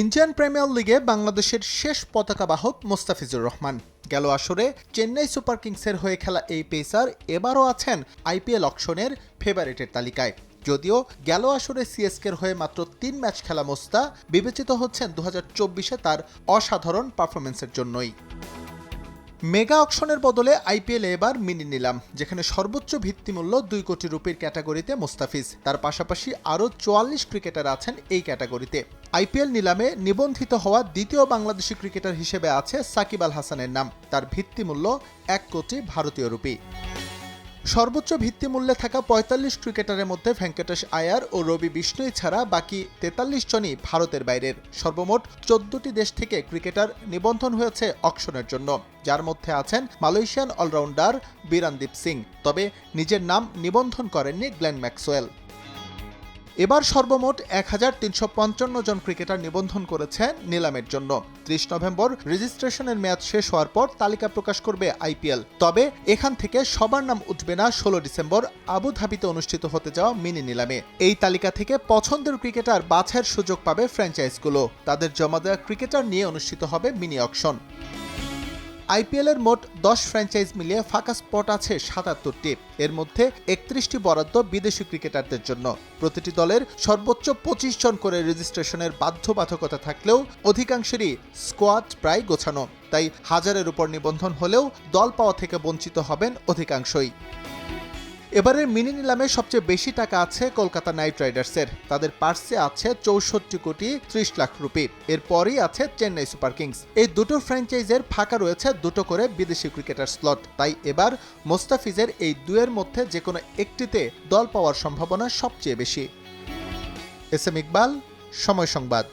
Indian premier লিগে বাংলাদেশের শেষ পতাকা বাহক মোস্তাফিজুর রহমান। গেল আসরে চেন্নাই সুপার কিংসের হয়ে খেলা এই পেসার এবারও আছেন আইপিএল অকশনের ফেভারিটের তালিকায়। যদিও গেল আসরে সিএসকের হয়ে মাত্র তিন ম্যাচ খেলা মোস্তা, বিবেচিত হচ্ছেন দু হাজার তার অসাধারণ পারফরমেন্সের জন্যই। মেগা অকশনের বদলে আইপিএল এবার মিনি নিলাম, যেখানে সর্বোচ্চ ভিত্তিমূল্য দুই কোটি রুপির ক্যাটাগরিতে মোস্তাফিজ। তার পাশাপাশি আরও চুয়াল্লিশ ক্রিকেটার আছেন এই ক্যাটাগরিতে। আইপিএল নিলামে নিবন্ধিত হওয়া দ্বিতীয় বাংলাদেশি ক্রিকেটার হিসেবে আছে সাকিব আল হাসানের নাম। তার ভিত্তিমূল্য এক কোটি ভারতীয় রুপি। সর্বোচ্চ ভিত্তিমূল্যে থাকা পঁয়তাল্লিশ ক্রিকেটারের মধ্যে ভেঙ্কটেশ আয়ার ও রবি বিষ্ণুই ছাড়া বাকি তেতাল্লিশ জনই ভারতের বাইরের। সর্বমোট চোদ্দটি দেশ থেকে ক্রিকেটার নিবন্ধন হয়েছে অকশনের জন্য। যার মধ্যে আছেন মালয়েশিয়ান অলরাউন্ডার বীরানদীপ সিং। তবে নিজের নাম নিবন্ধন করেননি গ্লেন ম্যাক্সওয়েল। এবার সর্বমোট এক হাজার তিনশো পঞ্চান্ন জন ক্রিকেটার নিবন্ধন করেছে নিলামের জন্য। ত্রিশ নভেম্বর রেজিস্ট্রেশনের মেয়াদ শেষ হওয়ার পর তালিকা প্রকাশ করবে আইপিএল। তবে এখান থেকে সবার নাম উঠবে না ষোলো ডিসেম্বর আবুধাবিতে অনুষ্ঠিত হতে যাওয়া মিনি নিলামে। এই তালিকা থেকে পছন্দের ক্রিকেটার বাছাইয়ের সুযোগ পাবে ফ্র্যাঞ্চাইজগুলো। তাদের জমা দেওয়া ক্রিকেটার নিয়ে অনুষ্ঠিত হবে মিনি অকশন। আইপিএল এর মোট দশ ফ্র্যাঞ্চাইজ মিলিয়ে ফাঁকা স্পট আছে সাতাত্তরটি। এর মধ্যে একত্রিশটি বরাদ্দ বিদেশি ক্রিকেটারদের জন্য। প্রতিটি দলের সর্বোচ্চ পঁচিশ জন করে রেজিস্ট্রেশনের বাধ্যবাধকতা থাকলেও অধিকাংশেরই স্কোয়াড প্রায় গোছানো। তাই হাজারের উপর নিবন্ধন হলেও দল পাওয়া থেকে বঞ্চিত হবেন অধিকাংশই। এবারের মিনি নিলামে সবচেয়ে বেশি টাকা আছে কলকাতা নাইট রাইডার্সের। তাদের পার্সে আছে চৌষট্টি কোটি ত্রিশ লাখ রুপি। এরপরই আছে চেন্নাই সুপার কিংস। এই দুটো ফ্র্যাঞ্চাইজের ফাঁকা রয়েছে দুটো করে বিদেশি ক্রিকেটার স্লট। তাই এবার মোস্তাফিজের এই দুয়ের মধ্যে যে কোনো একটিতে দল পাওয়ার সম্ভাবনা সবচেয়ে বেশি। এস এম ইকবাল, সময় সংবাদ।